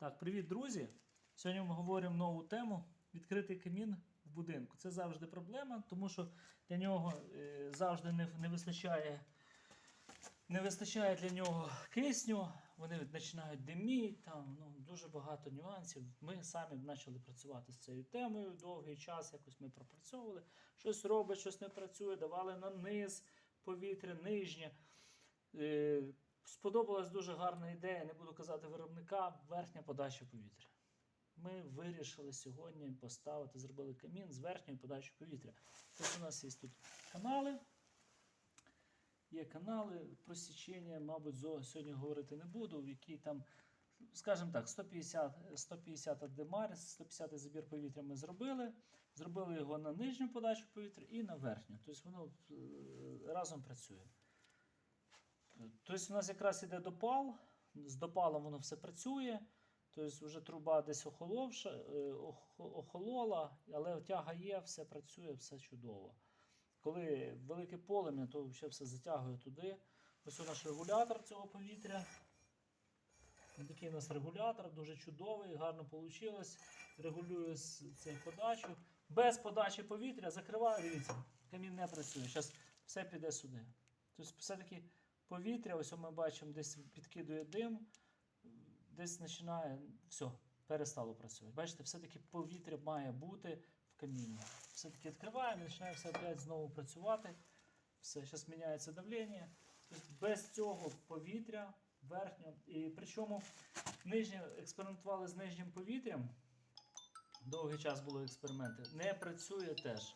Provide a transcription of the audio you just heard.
Так, привіт, друзі! Сьогодні ми говоримо нову тему відкритий камін в будинку. Це завжди проблема, тому що для нього е, завжди не, не вистачає. Не вистачає для нього кисню, вони починають диміти, там ну, дуже багато нюансів. Ми самі почали працювати з цією темою довгий час, якось ми пропрацьовували. Щось робить, щось не працює, давали на низ повітря, нижнє. Сподобалась дуже гарна ідея, не буду казати виробника, верхня подача повітря. Ми вирішили сьогодні поставити, зробили камін з верхньою подачею повітря. Тобто у нас є тут канали. Є канали просічення, мабуть, сьогодні говорити не буду, в якій там, скажімо так, 150, 150 демар, 150 забір повітря ми зробили. Зробили його на нижню подачу повітря і на верхню. Тобто воно е, разом працює. Тобто у нас якраз іде допал, з допалом воно все працює. Тобто вже труба десь охоловша, е, охолола, але тяга є, все працює, все чудово. Коли велике полем'я, то взагалі все затягує туди. Ось у наш регулятор цього повітря. Такий у нас регулятор, дуже чудовий, гарно вийшло. Регулює цей подачу. Без подачі повітря закриваю, дивіться, камін не працює. Зараз все піде сюди. Тобто, все-таки повітря, ось ми бачимо, десь підкидує дим, десь починає, все, перестало працювати. Бачите, все-таки повітря має бути в каміні. Все-таки відкриваємо, починає все опять знову працювати. Все, зараз міняється давлення. Тобто без цього повітря верхнього. І причому нижнє експериментували з нижнім повітрям. Довгий час були експерименти. Не працює теж.